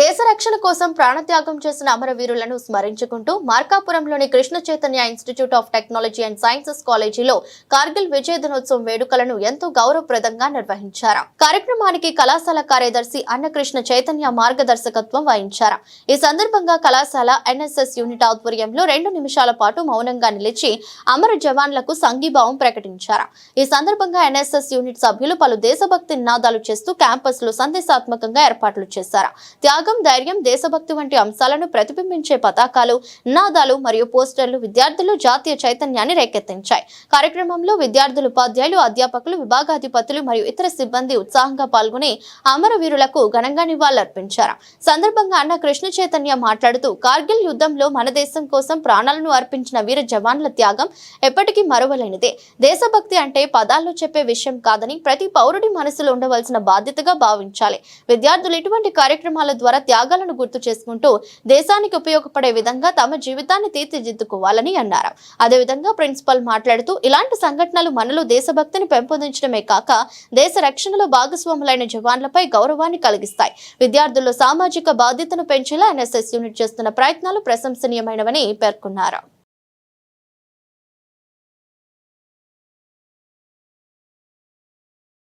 దేశ రక్షణ కోసం ప్రాణత్యాగం చేసిన అమరవీరులను స్మరించుకుంటూ మార్కాపురంలోని Krishna Chaitanya institute of technology and sciences కాలేజీలో కార్గిల్ విజయ దినోత్సవం వేడుకలను ఎంతో గౌరవప్రదంగా నిర్వహించారు. కార్యక్రమానికి కళాశాల కార్యదర్శి అన్నకృష్ణ చైతన్య మార్గదర్శకత్వం వహించారు. ఈ సందర్భంగా కళాశాల ఎన్ఎస్ఎస్ యూనిట్ ఆధ్వర్యంలో రెండు నిమిషాల పాటు మౌనంగా నిలిచి అమర జవాన్లకు సంఘీభావం ప్రకటించారు. ఈ సందర్భంగా ఎన్ఎస్ఎస్ యూనిట్ సభ్యులు పలు దేశభక్తి నినాదాలు చేస్తూ క్యాంపస్లో సందేశాత్మకంగా ఏర్పాట్లు చేశారు. త్యాగ ధైర్యం దేశభక్తి వంటి అంశాలను ప్రతిబింబించే పతాకాలు నినాదాలు మరియు పోస్టర్లు విద్యార్థులు జాతీయ చైతన్యాన్ని రేకెత్తించాయి. కార్యక్రమంలో విద్యార్థులు ఉపాధ్యాయులు అధ్యాపకులు విభాగాధిపతులు మరియు ఇతర సిబ్బంది ఉత్సాహంగా పాల్గొని అమరవీరులకు ఘనంగా నివాళులర్పించారు. సందర్భంగా అన్న కృష్ణ చైతన్య మాట్లాడుతూ కార్గిల్ యుద్ధంలో మన దేశం కోసం ప్రాణాలను అర్పించిన వీర జవాన్ల త్యాగం ఎప్పటికీ మరువలేనిదే. దేశభక్తి అంటే పదాల్లో చెప్పే విషయం కాదని ప్రతి పౌరుడి మనసులో ఉండవలసిన బాధ్యతగా భావించాలి. విద్యార్థులు ఇటువంటి కార్యక్రమాల ద్వారా త్యాగాలను గుర్తు చేసుకుంటూ దేశానికి ఉపయోగపడే విధంగా తమ జీవితాన్ని తీర్చిదిద్దుకోవాలని అన్నారు. అదేవిధంగా ప్రిన్సిపల్ మాట్లాడుతూ ఇలాంటి సంఘటనలు మనలో దేశభక్తిని పెంపొందించడమే కాక దేశ రక్షణలో భాగస్వాములైన జవాన్లపై గౌరవాన్ని కలిగిస్తాయి. విద్యార్థుల్లో సామాజిక బాధ్యతను పెంచేలా ఎన్ఎస్ఎస్ యూనిట్ చేస్తున్న ప్రయత్నాలు ప్రశంసనీయమైనవని పేర్కొన్నారు.